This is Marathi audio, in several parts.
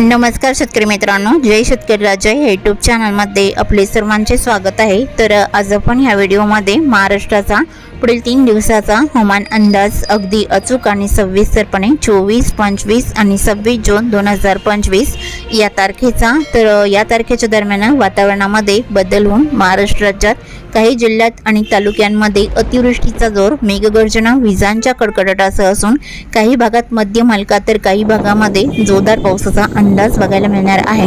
नमस्कार शेतकरी मित्रांनो जय शेतकरी राजा या यूट्यूब चॅनलमध्ये आपले सर्वांचे स्वागत आहे. तर आज आपण ह्या व्हिडिओमध्ये महाराष्ट्राचा पुढील तीन दिवसाचा हवामान अंदाज अगदी अचूक आणि सविस्तरपणे चोवीस पंचवीस आणि सव्वीस जून दोन हजार पंचवीस या तारखेचा तर या तारखेच्या दरम्यान वातावरणामध्ये बदल होऊन महाराष्ट्र राज्यात काही जिल्ह्यात आणि तालुक्यांमध्ये अतिवृष्टीचा जोर मेघगर्जना विजांच्या कडकडाटासह असून काही भागात मध्य मालका तर काही भागामध्ये जोरदार पावसाचा अंदाज अंदाज बघायला मिळणार आहे.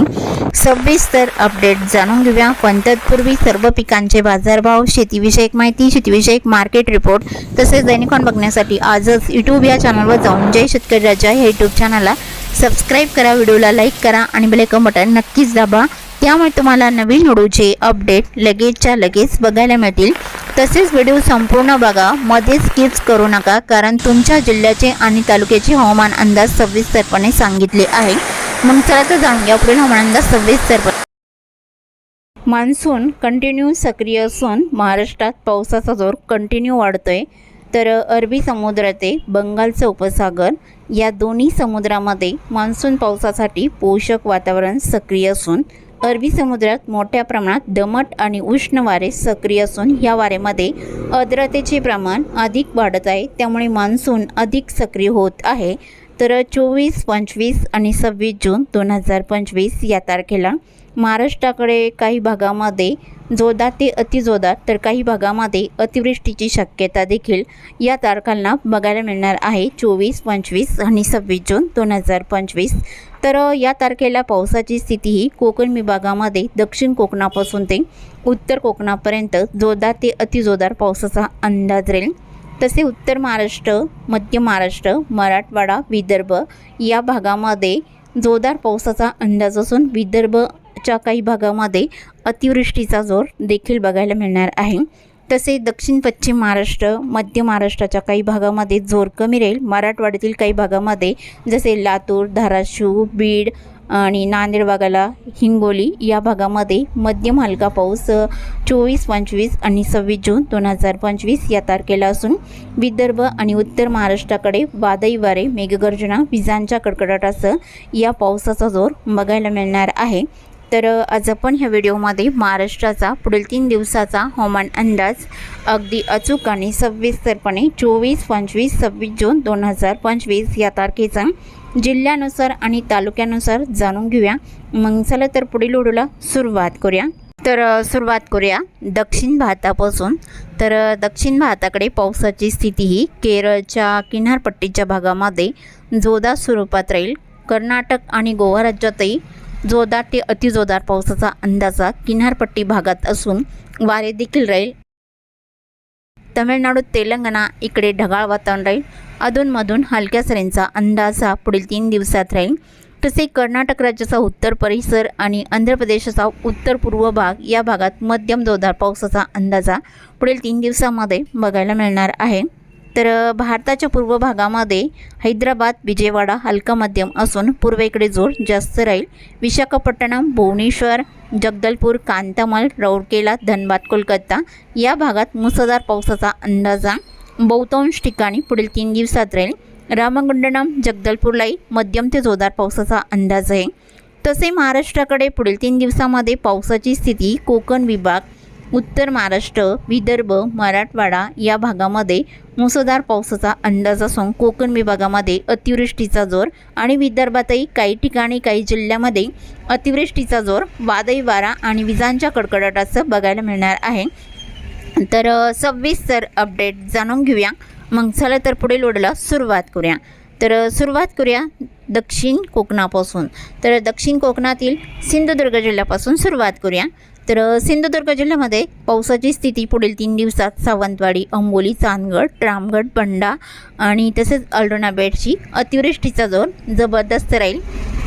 सविस्तर अपडेट जाणून घेऊया. पण तत्पूर्वी सर्व पिकांचे बाजारभाव शेतीविषयक माहिती शेतीविषयक मार्केट रिपोर्ट तसेच दैनिकॉन बघण्यासाठी आजच यूट्यूब या चॅनलवर जाऊन जय शेतकरी राजा या यूट्यूब चॅनलला सबस्क्राईब करा व्हिडिओला लाईक करा आणि बेलेकन बटन नक्कीच दाबा. त्यामुळे तुम्हाला नवीन व्हिडिओचे अपडेट लगेचच्या लगेच बघायला मिळतील. तसेच व्हिडिओ संपूर्ण बघा मध्येच स्किप्स करू नका कारण तुमच्या जिल्ह्याचे आणि तालुक्याचे हवामान अंदाज सविस्तरपणे सांगितले आहे. मग चला तर जाणून घ्या. पुढील हवामानाचा सविस्तर मान्सून कंटिन्यू सक्रिय असून महाराष्ट्रात पावसाचा जोर कंटिन्यू वाढतोय. तर अरबी समुद्र ते बंगालचं उपसागर या दोन्ही समुद्रामध्ये मान्सून पावसासाठी पोषक वातावरण सक्रिय असून अरबी समुद्रात मोठ्या प्रमाणात दमट आणि उष्ण वारे सक्रिय असून या वाऱ्यामध्ये आर्द्रतेचे प्रमाण अधिक वाढत आहे. त्यामुळे मान्सून अधिक सक्रिय होत आहे. तर चोवीस पंचवीस आणि सव्वीस जून दोन हजार पंचवीस या तारखेला महाराष्ट्राकडे काही भागामध्ये जोरदार ते अतिजोरदार तर काही भागामध्ये अतिवृष्टीची शक्यता देखील या तारखांना बघायला मिळणार आहे. चोवीस पंचवीस आणि सव्वीस जून दोन हजार पंचवीस. तर या तारखेला पावसाची स्थिती ही कोकण विभागामध्ये दक्षिण कोकणापासून ते उत्तर कोकणापर्यंत जोरदार ते अतिजोरदार पावसाचा अंदाज राहील. तसे उत्तर महाराष्ट्र मध्य महाराष्ट्र मराठवाडा विदर्भ या भागामध्ये जोरदार पावसाचा अंदाज असून विदर्भच्या काही भागामध्ये अतिवृष्टीचा जोर देखील बघायला मिळणार आहे. तसे दक्षिण पश्चिम महाराष्ट्र मध्य महाराष्ट्राच्या काही भागामध्ये जोर कमी राहील. मराठवाड्यातील काही भागामध्ये जसे लातूर धाराशिव बीड आणि नांदेड भागाला हिंगोली या भागामध्ये मध्यम हलका पाऊस चोवीस पंचवीस आणि सव्वीस जून दोन हजार पंचवीस या तारखेला असून विदर्भ आणि उत्तर महाराष्ट्राकडे वादळी वारे मेघगर्जना विजांच्या कडकडाटासह या पावसाचा जोर बघायला मिळणार आहे. तर आज आपण ह्या व्हिडिओमध्ये महाराष्ट्राचा पुढील तीन दिवसाचा हवामान अंदाज अगदी अचूक आणि सविस्तरपणे चोवीस पंचवीस सव्वीस जून दोन हजार पंचवीस या तारखेचा जिल्ह्यानुसार आणि तालुक्यानुसार जाणून घेऊया. मग चला तर पुढील ओढूला सुरुवात करूया. तर सुरुवात करूया दक्षिण भारतापासून. तर दक्षिण भारताकडे पावसाची स्थिती ही केरळच्या किनारपट्टीच्या भागामध्ये जोरदार स्वरूपात राहील. कर्नाटक आणि गोवा राज्यातही जोरदार ते अतिजोरदार पावसाचा अंदाजा किनारपट्टी भागात असून वारे देखील राहील. तमिळनाडू तेलंगणा इकडे ढगाळ वातावरण राहील. अधूनमधून हलक्या सरींचा अंदाज हा पुढील तीन दिवसात राहील. तसे कर्नाटक राज्याचा उत्तर परिसर आणि आंध्र प्रदेशाचा उत्तर पूर्व भाग या भागात मध्यम जोरदार पावसाचा अंदाजा पुढील तीन दिवसामध्ये बघायला मिळणार आहे. तर भारताच्या पूर्व भागामध्ये हैदराबाद विजयवाडा हलका मध्यम असून पूर्वेकडे जोर जास्त राहील. विशाखापट्टणम भुवनेश्वर जगदलपूर कांतामल रौरकेला धनबाद कोलकाता या भागात मुसळधार पावसाचा अंदाजा बहुतांश ठिकाणी पुढील तीन दिवसात राहील. रामगुंडनम जगदलपूरलाही मध्यम ते जोरदार पावसाचा अंदाज आहे. तसे महाराष्ट्राकडे पुढील तीन दिवसामध्ये पावसाची स्थिती कोकण विभाग उत्तर महाराष्ट्र विदर्भ मराठवाडा या भागामध्ये मुसळधार पावसाचा अंदाज असून कोकण विभागामध्ये अतिवृष्टीचा जोर आणि विदर्भातही काही ठिकाणी काही जिल्ह्यामध्ये अतिवृष्टीचा जोर वादळी वारा आणि विजांच्या कडकडाटाचं बघायला मिळणार आहे. तर सविस्तर अपडेट जाणून घेऊया. मग चला तर पुढील ओढला सुरुवात करूया. तर सुरुवात करूया दक्षिण कोकणापासून. तर दक्षिण कोकणातील सिंधुदुर्ग जिल्ह्यापासून सुरुवात करूया. तर सिंधुदुर्ग जिल्ह्यामध्ये पावसाची स्थिती पुढील तीन दिवसात सावंतवाडी अंबोली चांदगड रामगड बंडा आणि तसेच अल्डोना बेटची अतिवृष्टीचा जोर जबरदस्त राहील.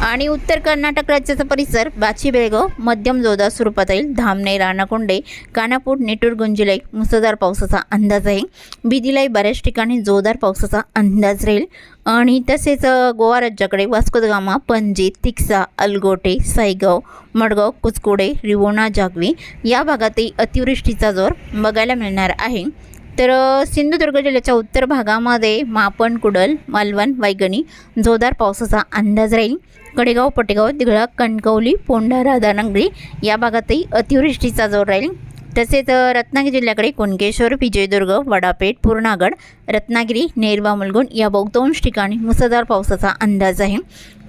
आणि उत्तर कर्नाटक राज्याचा परिसर बाची बेळगाव मध्यम जोरदार स्वरूपात येईल धामणे राणाकोंडे कानापूर नेटूर गुंजिलाई मुसळधार पावसाचा अंदाज आहे. बिदीलाही बऱ्याच ठिकाणी जोरदार पावसाचा अंदाज राहील. आणि तसेच गोवा राज्याकडे वास्को गामा पणजी तिक्सा अलगोटे सायगाव मडगाव कुचकोडे रिवोणा जागवी या भागातही अतिवृष्टीचा जोर बघायला मिळणार आहे. तर सिंधुदुर्ग जिल्ह्याच्या उत्तर भागामध्ये मापण कुडल मालवण वैगणी जोरदार पावसाचा अंदाज राहील. कडेगाव पटेगाव दिघळा कणकवली पोंडा राधानगरी या भागातही अतिवृष्टीचा जोर राहील. तसेच रत्नागिरी जिल्ह्याकडे कुणकेश्वर विजयदुर्ग वडापेठ पूर्णागड रत्नागिरी नेरवा मुलगुण या बहुतांश ठिकाणी मुसळधार पावसाचा अंदाज आहे.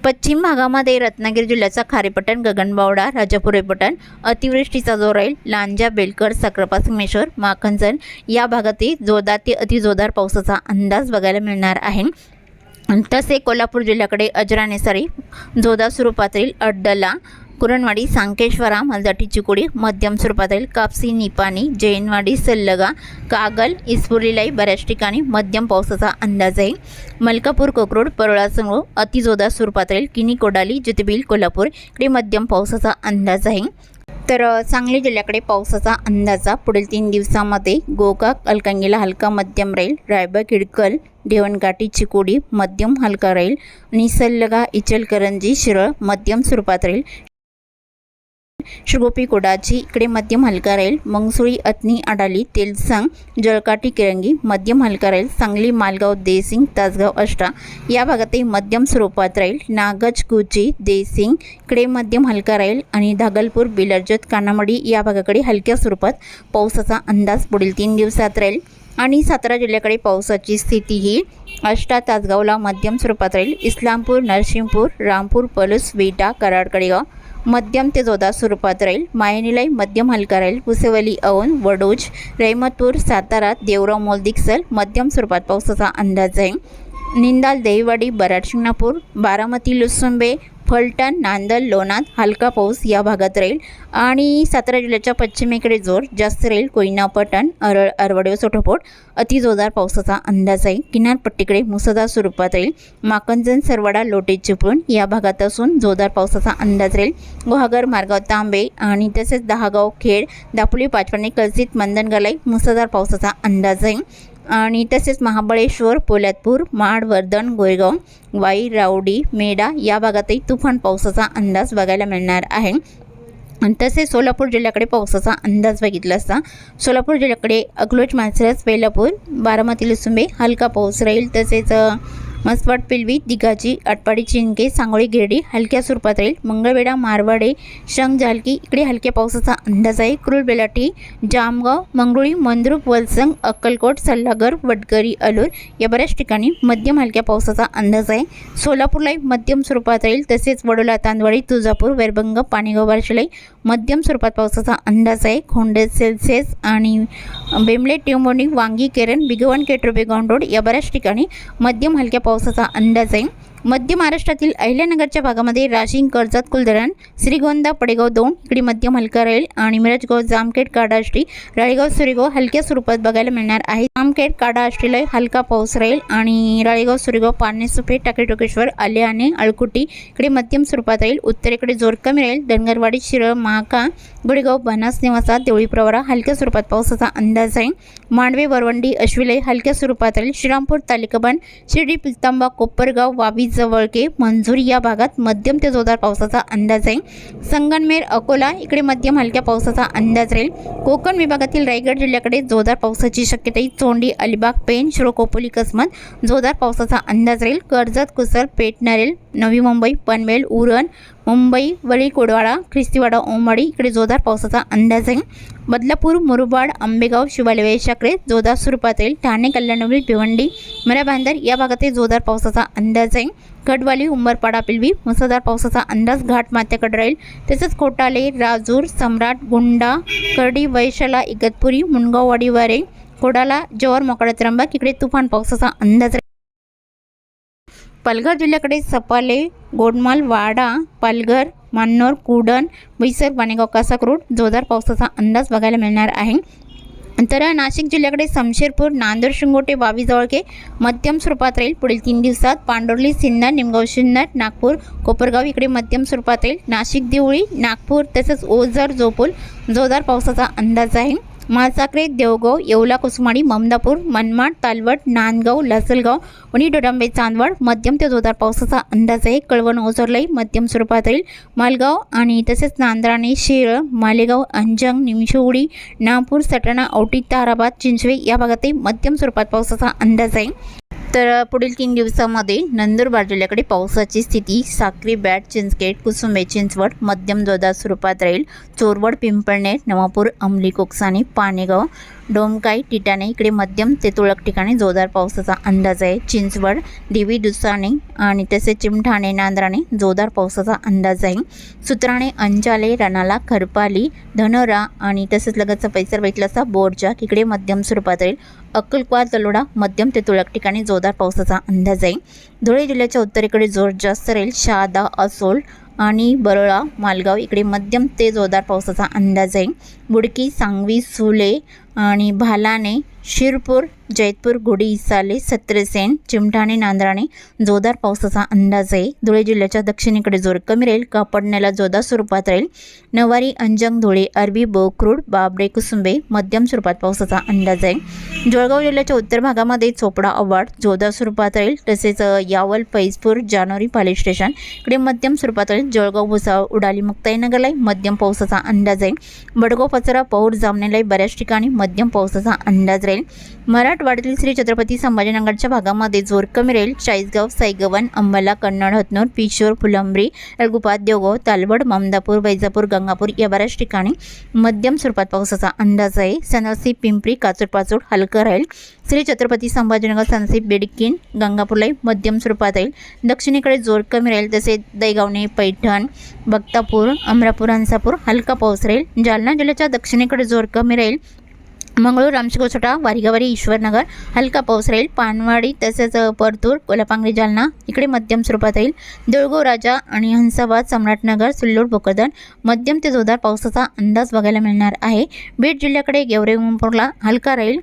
पश्चिम भागामध्ये रत्नागिरी जिल्ह्याचा खारेपटण गगनबावडा राजापुरे पटण अतिवृष्टीचा जोर राहील लांजा बेलकर साक्रापा संगमेश्वर माखनजन या भागातही जोरदार ते अतिजोरदार पावसाचा अंदाज बघायला मिळणार आहे. तसे कोल्हापूर जिल्ह्याकडे अजरानेसारी जोरदार स्वरूपातील अड्डला कुरणवाडी सांकेश्वरा मलदाटी चिकोडी मध्यम स्वरूपातील कापसी निपाणी जैनवाडी सल्लगा कागल इस्पुरीलाही बऱ्याच ठिकाणी मध्यम पावसाचा अंदाज आहे. मलकापूर कोकरोड परोळा अतिजोदा अतिजोरदार स्वरूपातील किनी कोडाली ज्योतिबिल कोल्हापूर इकडे मध्यम पावसाचा अंदाज आहे. तर सांगली जिल्ह्याकडे पावसाचा अंदाजा पुढील तीन दिवसामध्ये गोकाक अलकंगीला हलका मध्यम राहील. रायबा किडकल देवणघाटी चिकोडी मध्यम हलका राहील. आणि सल्लगा इचलकरंजी शिरळ मध्यम स्वरूपात राहील. श्रीगोपी कोडाची इकडे मध्यम हलका राहील. मंगसुळी अतनी अडाली तेलसंग जळकाटी किरंगी मध्यम हलका राहील. सांगली मालगाव देसिंग तासगाव अष्टा या भागातही मध्यम स्वरूपात राहील. नागज कुची देसिंग इकडे मध्यम हलका राहील आणि धागलपूर बिलर्जत कानामडी या भागाकडे हलक्या स्वरूपात पावसाचा अंदाज पुढील तीन दिवसात राहील. आणि सातारा जिल्ह्याकडे पावसाची स्थिती ही अष्टा तासगावला मध्यम स्वरूपात राहील. इस्लामपूर नरसिंहपूर रामपूर पलूस विटा कराड कडेगाव मध्यम ते जोदा स्वरूपात राहील. मायनीलाई मध्यम हलका राहील. पुसेवली औन वडोज रहमतपूर सातारा देवराव मोलदिक्सल मध्यम स्वरूपात पावसाचा अंदाज आहे निंदाल देवीवाडी बराड शिंगणापूर बारामती लुसुंबे फलटण नांदल लोणाद हलका पाऊस या भागात राहील. आणि सातारा जिल्ह्याच्या पश्चिमेकडे जोर जास्त राहील कोयना पटण अरळ अरवडे सोठोपोट अतिजोरदार पावसाचा अंदाज आहे. किनारपट्टीकडे मुसळधार स्वरूपात राहील. माकंजन सरवाडा लोटे चिपळूण या भागात असून जोरदार पावसाचा अंदाज राहील. गुहागर मार्गाव तांबे आणि तसेच दहागाव खेड दापोली पाचपाणी कलसीत मंदनगलाई मुसळधार पावसाचा अंदाज आहे. आणि तसेच महाबळेश्वर पोलादपूर माड वर्धन गोयगाव वाई रावडी मेडा या भागातही तुफान पावसाचा अंदाज बघायला मिळणार आहे. आणि तसेच सोलापूर जिल्ह्याकडे पावसाचा अंदाज बघितला असता सोलापूर जिल्ह्याकडे अकलोज मानसरस वेलापूर बारामती लुसुंबे हलका पाऊस राहील. तसेच मसवाड पिलवी दिघाची आटपाडी चिंके सांगोळी गिरडी हलक्या स्वरूपात राहील मंगळवेढा मारवाडे शंग झालकी इकडे हलक्या पावसाचा अंदाज आहे. क्रूल बेलाटी जामगाव मंगरुळी मंद्रुप वलसंग अक्कलकोट सल्लागर वडगरी अलूर या बऱ्याच ठिकाणी मध्यम हलक्या पावसाचा अंदाज आहे. सोलापूरलाही मध्यम स्वरूपात राहील तसेच वडोला तांदवाडी तुळजापूर वैरभंग पाणीगाव बार्शीलाही मध्यम स्वरूपात पावसाचा अंदाज आहे. खोंडे सेल्सिअस आणि बेमले टेंबोनी वांगी केरन बिगवन केट्रोबे रोड या बऱ्याच ठिकाणी मध्यम हलक्या पावसाचा अंदाज आहे मध्य महाराष्ट्रातील अहिल्यानगरच्या भागामध्ये राशिंग कर्जत कुलधरण श्रीगोंदा पडेगाव दोन इकडे मध्यम हलका राहील आणि मिरजगाव जामखेड काडाष्टी राळेगाव सुरेगाव हलक्या स्वरूपात बघायला मिळणार आहे. जामखेड काडाष्टीला हलका पाऊस राहील आणि राळेगाव सुरेगाव पारणे सुपे टाकळी टोकेश्वर आल्याने अळकुटी इकडे मध्यम स्वरूपात राहील. उत्तरेकडे जोर कमी राहील. धनगरवाडी शिरळ महाका गुडेगाव बनास निवासा देवळी प्रवरा हलक्या स्वरूपात पावसाचा अंदाज आहे. मांडवे वरवंडी अश्विलय हलक्या स्वरूपात राहील. श्रीरामपूर तालिकाबन शिर्डी पिलतांबा कोपरगाव वावी जवळके मंजुरी या भागात मध्यम ते जोरदार पावसाचा अंदाज आहे. संगनमेर अकोला इकडे मध्यम हलक्या पावसाचा अंदाज राहील. कोकण विभागातील रायगड जिल्ह्याकडे जोरदार पावसाची शक्यता आहे. चोंडी अलिबाग पेन शिरो कोपोली कसमत जोरदार पावसाचा अंदाज राहील. कर्जत कुसर पेटणारेल नवी मुंबई पनवेल उरण मुंबई वळी कोडवाडा ख्रिस्तीवाडा ओंबाडी इकडे जोरदार पावसाचा अंदाज आहे. बदलापूर मुरुबाड आंबेगाव शिवालय शाकडे जोरदार स्वरूपातील ठाणे कल्याणवली भिवंडी मरा या भागातील जोरदार पावसाचा अंदाज आहे गडवाली उंबरपाडा पिलवी मुसळधार पावसाचा अंदाज घाट माथ्याकडे राहील तसेच खोटाले राजूर सम्राट गुंडा करडी वैशाला इगतपुरी मुनगाववाडी वारे कोडाला जव्हार मोकळा त्र्यंबक इकडे तुफान पावसाचा अंदाज राहील. पालघर जिल्ह्याकडे सपाले गोडमाल वाडा पालघर मान्नोर कुडण बैसर पाणेगाव कासाक्रोड जोरदार पावसाचा अंदाज बघायला मिळणार आहे. तर नाशिक जिल्ह्याकडे समशेरपूर नांदेड शिंगोटे वावी जवळके मध्यम स्वरूपात राहील. पुढील तीन दिवसात पांडोर्ली सिन्नर निमगाव सिन्नर नागपूर कोपरगाव इकडे मध्यम स्वरूपात राहील. नाशिक देवळी नागपूर तसेच ओझर जोपूल जोरदार पावसाचा अंदाज आहे. मासाकरे देवगाव येवला कुसमाडी ममदापूर मनमाड तालवट नांदगाव लासलगाव वणी डोडांबे चांदवड मध्यम ते जोरदार पावसाचा अंदाज आहे. कळवण ओझरलाई मध्यम स्वरूपात राहील मालगाव आणि तसेच नांद्राणे शिळ मालेगाव अंजंग निमशेवडी नागपूर सटाणा औटी ताराबाद चिंचवे या भागातही मध्यम स्वरूपात पावसाचा अंदाज आहे. तर पुढील तीन दिवसामध्ये नंदुरबार जिल्ह्याकडे पावसाची स्थिती साक्री बॅट चिंचखेड कुसुंबे चिंचवड मध्यम जोरदार स्वरूपात राहील. चोरवड पिंपळनेर नवापूर अंमली कोकसानी पाणेगाव डोमकाई टिटाणे इकडे मध्यम ते तुळक ठिकाणी जोरदार पावसाचा अंदाज आहे. चिंचवड देवी दुसाणे आणि तसेच चिमठाणे नांद्राणे जोरदार पावसाचा अंदाज आहे. सुत्राणे अंजाले रणाला खरपाली धनोरा आणि तसेच लगतचा परिसर बघितलासा बोरजाक इकडे मध्यम स्वरूपात राहील. अक्कलकुवा तलोडा मध्यम ते तुळक ठिकाणी जोरदार पावसाचा अंदाज आहे. धुळे जिल्ह्याच्या उत्तरेकडे जोर जास्त राहील. शहादा असोल आणि बरोळा मालगाव इकडे मध्यम ते जोरदार पावसाचा अंदाज आहे. बुडकी सांगवी सुले आणि भालाने शिरपूर जैतपूर गुडी इसाले सत्रसेन चिमठाणे नांद्राणे जोरदार पावसाचा अंदाज आहे. धुळे जिल्ह्याच्या दक्षिणेकडे जोर कमी राहील. कापडण्याला जोरदार स्वरूपात राहील. नवारी अंजंग धुळे अरबी बोक्रूड बाबडे कुसुंबे मध्यम स्वरूपात पावसाचा अंदाज आहे. जळगाव जिल्ह्याच्या उत्तर भागामध्ये चोपडा अवाड जोरदार स्वरूपात राहील. तसेच यावल फैजपूर जानोरी पाली स्टेशन इकडे मध्यम स्वरूपात राहील. जळगाव भुसावळ उडाली मुक्ताईनगरलाही मध्यम पावसाचा अंदाज आहे. बडगाव कचरा पौर जामनेलाही बऱ्याच ठिकाणी मध्यम पावसाचा अंदाज राहील. मराठवाड्यातील श्री छत्रपती संभाजीनगरच्या भागामध्ये जोर कमी राहील. चाळीसगाव साईगवन अंबाला कन्नड हतनूर पिशोर फुलंब्री एलगुपात देवगाव तालवड ममदापूर वैजापूर गंगापूर या बऱ्याच ठिकाणी मध्यम स्वरूपात पावसाचा अंदाज आहे. सनसी पिंपरी काचूडपाचूड हलकं राहील. श्री छत्रपती संभाजीनगर सनसी बेडकीन गंगापूरलाही मध्यम स्वरूपात राहील. दक्षिणेकडे जोर कमी राहील तसे दैगावणे पैठण भक्तापूर अमरापूर हंसापूर हलका पाऊस राहील. जालना जिल्ह्याच्या दक्षिणेकडे जोर कमी राहील. मंगळूर रामशिकोछोटा वारीगावारी ईश्वरनगर हलका पाऊस राहील. पानवाडी तसेच परतूर कोलापांगरी जालना इकडे मध्यम स्वरूपात राहील. देऊळगाव राजा आणि हंसाबाद सम्राटनगर सिल्लोड भोकरदन मध्यम ते जोरदार पावसाचा अंदाज बघायला मिळणार आहे. बीड जिल्ह्याकडे गेवरे उमापूरला हलका राहील.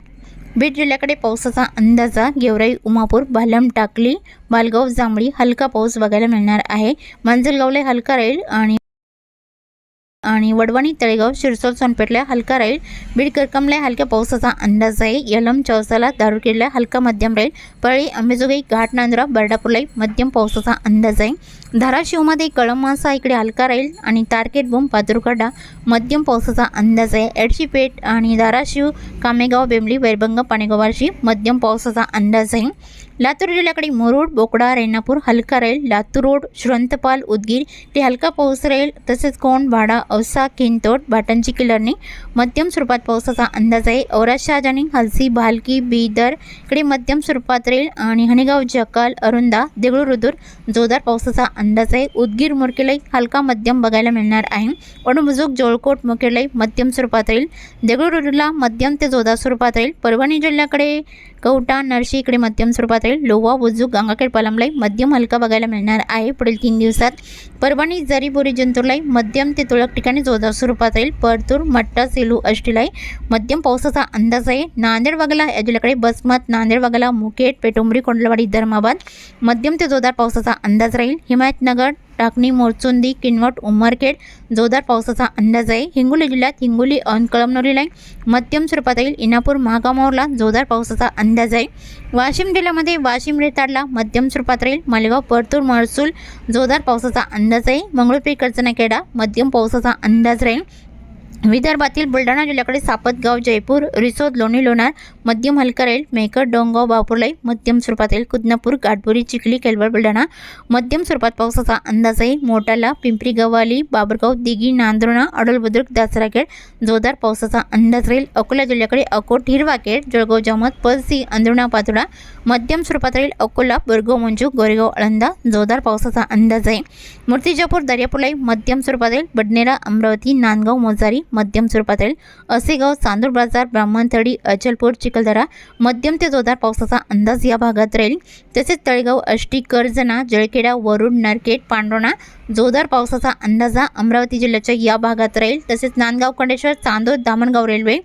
बीड जिल्ह्याकडे पावसाचा अंदाजा गेवराई उमापूर भालम टाकली बालगाव जांभळी हलका पाऊस बघायला मिळणार आहे. मांजलगावला हलका राहील आणि आणि वडवणी तळेगाव शिरसोल सोनपेठला हलका राहील. बीड करकमला हलक्या पावसाचा अंदाज आहे. यलम चौसाला दारुकेला हलका मध्यम राहील. परळी अंबेजोगाई घाट नांदुरा बर्डापूरलाही मध्यम पावसाचा अंदाज आहे. धाराशिवमध्ये कळमासा इकडे हलका राहील आणि तारकेट बोम पादुरकडा मध्यम पावसाचा अंदाज आहे. एडशीपेठ आणि धाराशिव कामेगाव बेंबली वैरभंग पाणेगावाशी मध्यम पावसाचा अंदाज आहे. लातूर जिल्ह्याकडे मुरुड बोकडा रेणापूर हलका राहील लातूर रोड श्रंतपाल उदगीर ते हलका पाऊस राहील तसेच कोण भाडा औसा किंतोट भाटांची किलरणी मध्यम स्वरूपात पावसाचा अंदाज आहे. औराद शहाजानी हलसी भालकी बीदर इकडे मध्यम स्वरूपात राहील आणि हणेगाव जकाल अरुंदा देगळूर रुदूर जोरदार पावसाचा अंदाज आहे. उदगीर मुरकेलाई हलका मध्यम बघायला मिळणार आहे. वडमुजुक जोळकोट मुकेलाई मध्यम स्वरूपात राहील देगळूर रुदूरला मध्यम ते जोरदार स्वरूपात राहील परभणी जिल्ह्याकडे कवटा नरशी इकडे मध्यम स्वरूपात राहील लोवा बुजुक गंगाखेड पलमलाई मध्यम हलका बघायला मिळणार आहे पुढील तीन दिवसात परभणी जरीबोरी जंतुरलाई मध्यम ते तुळक ठिकाणी जोरदार स्वरूपात राहील परतूर मट्टा सेलू अष्टीलाई मध्यम पावसाचा अंदाज आहे नांदेड वगळा याजुलाकडे बसमत नांदेड वगला मुकेट पेटुंबरी कोंडलवाडी धर्माबाद मध्यम ते जोरदार पावसाचा अंदाज राहील हिमायतनगर टाकणी मोरचुंदी किनवट उमरखेड जोरदार पावसाचा अंदाज आहे. हिंगोली जिल्ह्यात हिंगोली अन कळमनुरीला मध्यम स्वरूपात येईल इनापूर महागामावरला जोरदार पावसाचा अंदाज आहे. वाशिम जिल्ह्यामध्ये वाशिम रेताडला मध्यम स्वरूपात राहील. मालेगाव परतूर महसूल जोरदार पावसाचा अंदाज आहे. मंगळूरपे करचनाखेडा मध्यम पावसाचा अंदाज राहील. विदर्भातील बुलढाणा जिल्ह्याकडे सापतगाव जयपूर रिसोद लोणी लोणार मध्यम हलका राहील मेकर डोंगाव बापूरलाई मध्यम स्वरूपात येईल कुदनापूर गाठबोरी चिखली केलवड बुलढाणा. मध्यम स्वरूपात पावसाचा अंदाज आहे. मोटाला पिंपरी गव्हाली बाबरगाव दिघी नांदुर्णा अडलबुद्रुक दासराखेड जोरदार पावसाचा अंदाज राहील. अकोला जिल्ह्याकडे अकोट हिरवाखेड जळगाव जामत पळसी अंदुणा पातुडा मध्यम स्वरूपात राहील अकोला बोरगाव मंजू गोरेगाव आळंदा जोरदार पावसाचा अंदाज आहे. मूर्तिजापूर दर्यापुलाई मध्यम स्वरूपात राहील बडनेरा अमरावती नांदगाव मोजारी मध्यम स्वरूपात राहील असेगाव चांदूर बाजार ब्राह्मणथडी अचलपूर चिखलदरा मध्यम ते जोरदार पावसाचा अंदाज या भागात राहील. तसेच तळेगाव अष्टी कर्जना जळखेडा वरुड नरकेट पांडोणा जोरदार पावसाचा अंदाजा अमरावती जिल्ह्याच्या या भागात राहील. तसेच नांदगाव कंडेश्वर चांदोद दामणगाव रेल्वे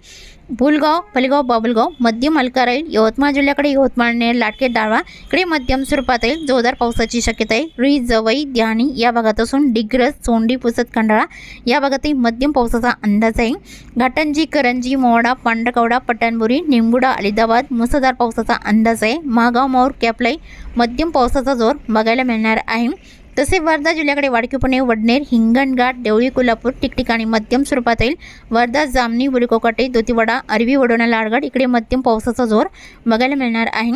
भुलगाव फलगाव बाबुलगाव मध्यम हलका राहील यवतमाळ जिल्ह्याकडे यवतमाळने लाटके डाळवा इकडे मध्यम स्वरूपात येईल जोरदार पावसाची शक्यता आहे रुई जवई ध्यानी या भागात असून डिग्रस सोंडी पुसत खंडाळा या भागातही मध्यम पावसाचा अंदाज आहे. घाटंजी करंजी मोवाडा पांडकवडा पटणबुरी निंबुडा अलिदाबाद मुसळधार पावसाचा अंदाज आहे. महागाव मोर कॅपलाई मध्यम पावसाचा जोर बघायला मिळणार आहे. तसे वर्धा जिल्ह्याकडे वाडकीपुणे वडनेर हिंगणघाट देवळी कोल्हापूर ठिकठिकाणी मध्यम स्वरूपात येईल वर्धा जामनी बुलकोकाटे दोतीवाडा अरवी वडोणा लाडगड इकडे मध्यम पावसाचा जोर बघायला मिळणार आहे.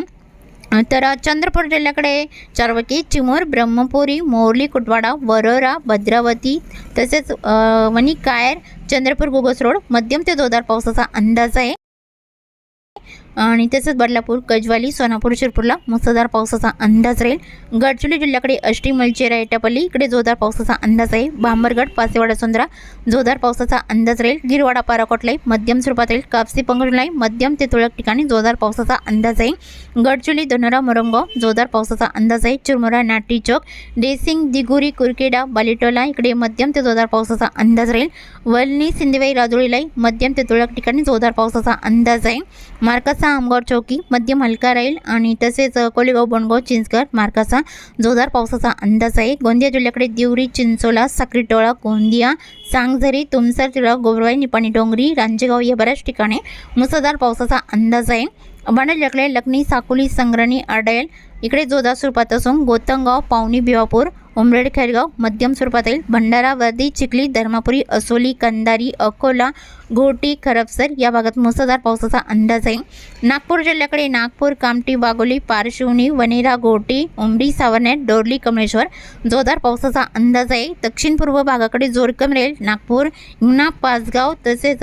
तर चंद्रपूर जिल्ह्याकडे चारवकी चिमूर ब्रह्मपुरी मोरली कुटवाडा वरोरा भद्रावती तसेच वणी कायर चंद्रपूर गोगस रोड मध्यम ते जोरदार पावसाचा अंदाज आहे. आणि तसेच बदलापूर गजवाली सोनापूर शिरपूरला मुसळधार पावसाचा अंदाज राहील. गडचिरोली जिल्ह्याकडे अष्टी मलचेरा एटापल्ली इकडे जोरदार पावसाचा अंदाज आहे. भांबरगड पासेवाडा सुंदरा जोरदार पावसाचा अंदाज राहील. गिरवाडा पाराकोटलाई मध्यम स्वरूपात राहील. कापसी पंगडलाई मध्यम ते तुरळक ठिकाणी जोरदार पावसाचा अंदाज आहे. गडचिरोली धनोरा मोरंगाव जोरदार पावसाचा अंदाज आहे. चुरमुरा नाटी चौक डेसिंग दिगुरी कुरकेडा बालिटोला इकडे मध्यम ते जोरदार पावसाचा अंदाज राहील. वलनी सिंदेवाई राजुरीलाई मध्यम ते तुरळक ठिकाणी जोरदार पावसाचा अंदाज आहे. मार्काचा आमगाव चौकी मध्यम हलका राहील आणि तसेच कोलेगाव बोंडगाव चिंचगड मार्काचा जोरदार पावसाचा अंदाज आहे. गोंदिया जिल्ह्याकडे दिवरी चिंचोला साक्रीटोळा गोंदिया सांगझरी तुमसर तिळा गोबरवाई निपाणी डोंगरी रांजेगाव या बऱ्याच ठिकाणी मुसळधार पावसाचा अंदाज आहे. बांडा जिल्ह्याकडे लखनी साकोली संग्रणी आडयल इकडे जोरदार स्वरूपात असून गोतंगाव पावनी भिवापूर उमरेड खैरगाव मध्यम स्वरूपात येईल भंडारा वर्दी चिखली धर्मापुरी असोली कंदारी अकोला घोटी खरपसर या भागात मुसळधार पावसाचा अंदाज आहे. नागपूर जिल्ह्याकडे नागपूर कामठी वाघोली पारशिवनी वनेरा घोटी उमरी सावरनेर डोरली कमळेश्वर जोरदार पावसाचा अंदाज आहे. दक्षिण पूर्व भागाकडे जोर कमी राहील नागपूर हिंगणा पाचगाव तसेच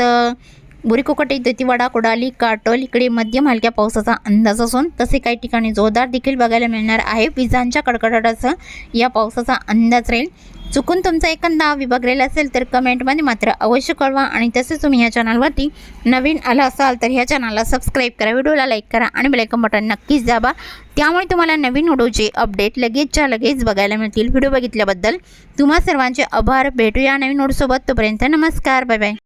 बुरीकोकटे दतिवाडा कोडाली काटोल. इकडे मध्यम हलक्या पावसाचा अंदाज असून तसे काही ठिकाणी जोरदार देखील बघायला मिळणार आहे. विजांच्या कडकडाटाचा या पावसाचा अंदाज राहील. चुकून तुमचा एखादा विभागलेला असेल तर कमेंटमध्ये मात्र अवश्य कळवा आणि तसेच तुम्ही या चॅनलवरती नवीन आला असाल तर ह्या चॅनलला सबस्क्राईब करा. व्हिडिओला लाईक करा आणि बेलायकन बटन नक्कीच दाबा. त्यामुळे तुम्हाला नवीन व्हिडिओचे अपडेट लगेचच्या लगेच बघायला मिळतील. व्हिडिओ बघितल्याबद्दल तुम्हा सर्वांचे आभार. भेटूया नवीन व्हिडिओसोबत. तोपर्यंत नमस्कार. Bye bye